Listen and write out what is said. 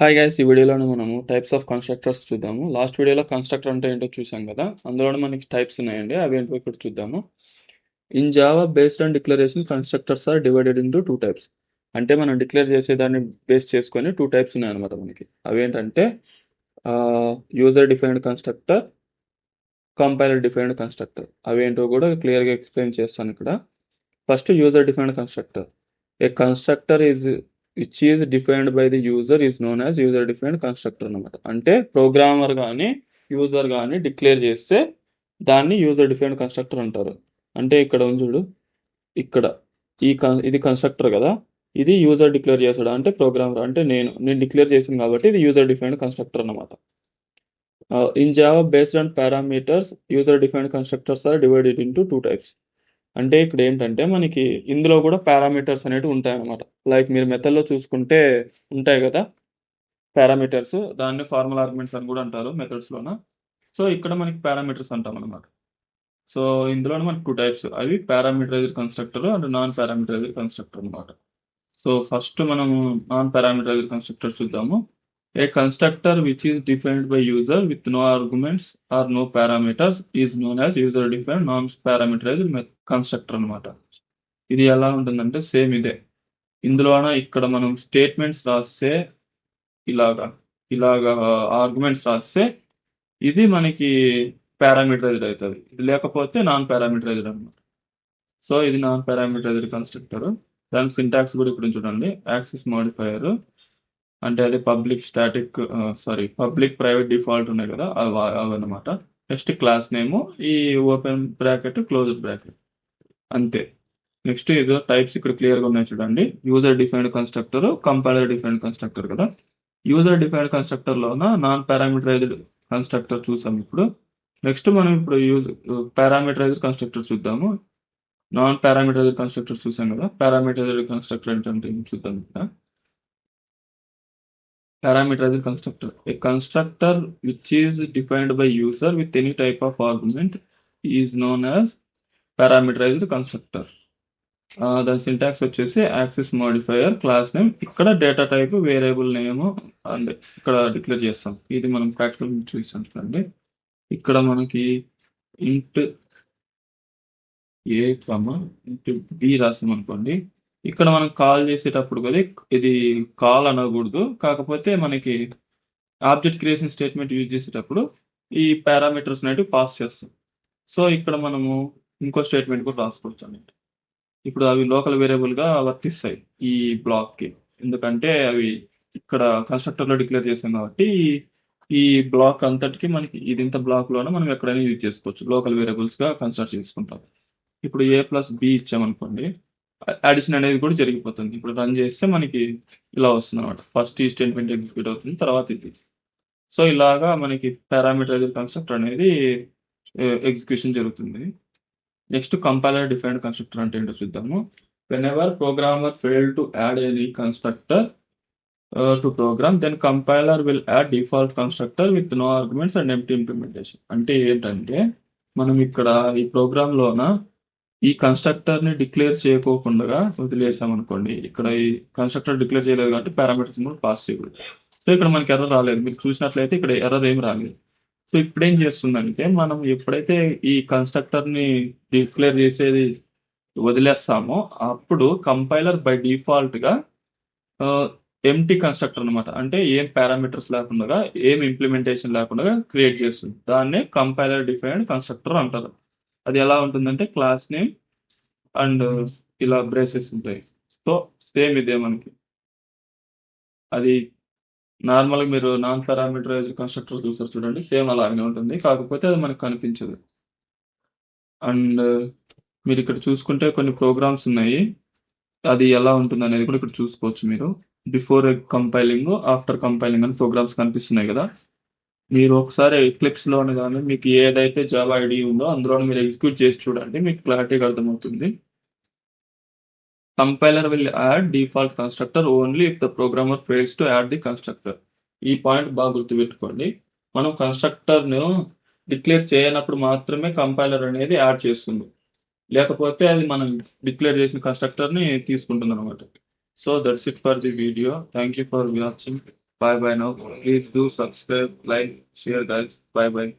Hi guys ఈ వీడియోలోనే మనము టైప్స్ ఆఫ్ కన్స్ట్రక్టర్స్ చూద్దాము. లాస్ట్ వీడియోలో కన్స్ట్రక్టర్ అంటే ఏంటో చూసాం కదా? అందులోనే మనకి టైప్స్ ఉన్నాయండి. అవి ఏంటో ఇక్కడ చూద్దాము. In Java based on declaration constructors are divided in two types అంటే మనం డిక్లేర్ చేసేదాన్ని బేస్ చేసుకొని టూ టైప్స్ ఉన్నాయన్నమాట మనకి. అవి ఏంటంటే user defined constructor compiler defined constructor అవి ఏంటో కూడా క్లియర్గా ఎక్స్ప్లెయిన్ చేస్తాను ఇక్కడ. First user defined constructor a constructor is which is defined by the user is known as user defined constructor అనమాట అంటే ప్రోగ్రామర్ కానీ యూజర్ కానీ డిక్లేర్ చేస్తే దాన్ని యూజర్ డిఫైన్డ్ కన్స్ట్రక్టర్ అంటారు. అంటే ఇక్కడ ఉంది చూడు ఇక్కడ. ఈ కన్ ఇది కన్స్ట్రక్టర్ కదా. ఇది యూజర్ డిక్లేర్ చేస్తాడు? అంటే ప్రోగ్రామర్ అంటే నేను నేను డిక్లేర్ చేసాను కాబట్టి ఇది యూజర్ డిఫైన్డ్ కన్స్ట్రక్టర్ అనమాట in Java based on parameters user defined constructors are divided into two types అంటే ఇక్కడ ఏంటంటే మనకి ఇందులో కూడా పారామీటర్స్ అనేవి ఉంటాయి అనమాట లైక్ మీరు మెథడ్లో చూసుకుంటే ఉంటాయి కదా పారామీటర్స్ దాన్ని ఫార్మల్ ఆర్గ్యుమెంట్స్ అని కూడా అంటారు మెథడ్స్లోన. సో ఇక్కడ మనకి పారామీటర్స్ అంటాం అనమాట సో ఇందులో మనకి టూ టైప్స్ అవి parameterized constructor and non parameterized constructor అనమాట సో ఫస్ట్ మనం నాన్ పారామీటరైజ్డ్ కన్స్ట్రక్టర్ చూద్దాము. A constructor which is defined by user with no arguments or no parameters is known as user defined non parameterized constructor అనమాట ఇది ఎలా ఉంటుందంటే same ఇదే. ఇందులోన ఇక్కడ మనం స్టేట్మెంట్స్ రాస్తే ఇలాగా ఇలాగా ఆర్గ్యుమెంట్స్ రాస్తే ఇది మనకి పారామీటరైజ్డ్ అవుతుంది. ఇది లేకపోతే నాన్ పారామీటరైజ్డ్ అనమాట సో ఇది నాన్ పారామీటరైజ్డ్ కన్స్ట్రక్టర్ దాని సింటాక్స్ కూడా ఇక్కడ చూడండి. యాక్సిస్ మోడిఫైయర్ అంటే అది public static sorry public private default ఉన్నాయి కదా అవి అవన్నమాట. నెక్స్ట్ క్లాస్ నేమ్ ఈ ఓపెన్ బ్రాకెట్ క్లోజ్డ్ బ్రాకెట్ అంతే. నెక్స్ట్ ఏదో టైప్స్ ఇక్కడ క్లియర్గా ఉన్నాయి చూడండి. User defined constructor compiler defined constructor కదా. యూజర్ డిఫైన్డ్ కన్స్ట్రక్టర్లోన నాన్ పారామీటరైజ్డ్ కన్స్ట్రక్టర్ చూసాం ఇప్పుడు. నెక్స్ట్ మనం ఇప్పుడు యూజ్ పారామీటరైజ్డ్ కన్స్ట్రక్టర్ చూద్దాము. నాన్ పారామీటరైజ్డ్ కన్స్ట్రక్టర్ చూసాం కదా. పారామీటరైజ్డ్ కన్స్ట్రక్టర్ ఏంటంటే చూద్దాం. ఇక్కడ parameterized constructor a constructor which is defined by user with any type of argument is known as parameterized constructor దాని సింటాక్స్ వచ్చేసి యాక్సిస్ మోడిఫైయర్ క్లాస్ నేమ్ ఇక్కడ data type variable name and ఇక్కడ declare చేస్తాం. ఇది మనం ప్రాక్టికల్ చూసాం చూడండి. ఇక్కడ మనకి ఇంట్ ఏ కమ ఇంట్ బి రాసాం అనుకోండి ఇక్కడ మనం కాల్ చేసేటప్పుడు కదా ఇది కాల్ అనకూడదు. కాకపోతే మనకి ఆబ్జెక్ట్ క్రియేషన్ స్టేట్మెంట్ యూజ్ చేసేటప్పుడు ఈ పారామీటర్స్ అనేటివి పాస్ చేస్తాం. సో ఇక్కడ మనము ఇంకో స్టేట్మెంట్ కూడా రాసుకోవచ్చు అన్నట్టు ఇప్పుడు అవి లోకల్ వేరియబుల్గా వర్తిస్తాయి ఈ బ్లాక్కి. ఎందుకంటే అవి ఇక్కడ కన్స్ట్రక్టర్లో డిక్లేర్ చేసాం కాబట్టి ఈ బ్లాక్ అంతటికి మనకి ఇది ఇంత బ్లాక్లోనే మనం ఎక్కడైనా యూజ్ చేసుకోవచ్చు. లోకల్ వేరియబుల్స్గా కన్స్ట్రక్ట్ చేసుకుంటాం. ఇప్పుడు ఏ ప్లస్ బి ఇచ్చామనుకోండి అడిషన్ అనేది కూడా జరిగిపోతుంది. ఇప్పుడు రన్ చేస్తే మనకి ఇలా వస్తుంది అనమాట ఫస్ట్ ఈ స్టేట్మెంట్ ఎగ్జిక్యూట్ అవుతుంది తర్వాత ఇది. సో ఇలాగా మనకి పారామీటరైజర్ కన్స్ట్రక్టర్ అనేది ఎగ్జిక్యూషన్ జరుగుతుంది. నెక్స్ట్ కంపైలర్ డిఫైన్డ్ కన్స్ట్రక్టర్ అంటే ఏంటో చూద్దాము. Whenever programmer fail to add any constructor to program then compiler will add default constructor with no arguments and empty implementation అంటే ఏంటంటే మనం ఇక్కడ ఈ ప్రోగ్రామ్లోన ఈ కన్స్ట్రక్టర్ని డిక్లేర్ చేయకోకుండా వదిలేసాం అనుకోండి ఇక్కడ ఈ కన్స్ట్రక్టర్ డిక్లేర్ చేయలేదు కాబట్టి పారామీటర్స్ కూడా పాస్ చేయకూడదు. సో ఇక్కడ మనకి ఎర్ర రాలేదు. మీరు చూసినట్లయితే ఇక్కడ ఎర్రర్ ఏం రాలేదు. సో ఇప్పుడు ఏం చేస్తుందంటే మనం ఎప్పుడైతే ఈ కన్స్ట్రక్టర్ని డిక్లేర్ చేసేది వదిలేస్తామో అప్పుడు కంపైలర్ బై డిఫాల్ట్గా ఎంటీ కన్స్ట్రక్టర్ అనమాట అంటే ఏం పారామీటర్స్ లేకుండా ఏం ఇంప్లిమెంటేషన్ లేకుండా క్రియేట్ చేస్తుంది. దాన్నే కంపైలర్ డిఫైన్డ్ కన్స్ట్రక్టర్ అంటారు. అది ఎలా ఉంటుందంటే క్లాస్ నేమ్ అండ్ ఇలా బ్రేసెస్ ఉంటాయి. సో సేమ్ ఇదే మనకి. అది నార్మల్గా మీరు నాన్ పారామీటరైజ్డ్ కన్స్ట్రక్టర్ చూసారు చూడండి సేమ్ అలాగే ఉంటుంది. కాకపోతే అది మనకు కనిపించదు. అండ్ మీరు ఇక్కడ చూసుకుంటే కొన్ని ప్రోగ్రామ్స్ ఉన్నాయి. అది ఎలా ఉంటుంది అనేది కూడా ఇక్కడ చూసుకోవచ్చు మీరు. బిఫోర్ కంపైలింగ్ ఆఫ్టర్ కంపైలింగ్ అని ప్రోగ్రామ్స్ కనిపిస్తున్నాయి కదా. మీరు ఒకసారి లో కానీ మీకు ఏదైతే జావా ఐడి ఉందో అందులో మీరు ఎగ్జిక్యూట్ చేసి చూడండి మీకు క్లారిటీగా అర్థమవుతుంది. Compiler will add default constructor only if the programmer fails to add the constructor ఈ పాయింట్ బాగా గుర్తుపెట్టుకోండి. మనం కన్స్ట్రక్టర్ను డిక్లేర్ చేయనప్పుడు మాత్రమే కంపైలర్ అనేది యాడ్ చేస్తుంది. లేకపోతే అది మనం డిక్లేర్ చేసిన కన్స్ట్రక్టర్ని తీసుకుంటుంది అనమాట so that's it for the video thank you for watching Bye bye now. Please do subscribe, like, share, guys. Bye bye.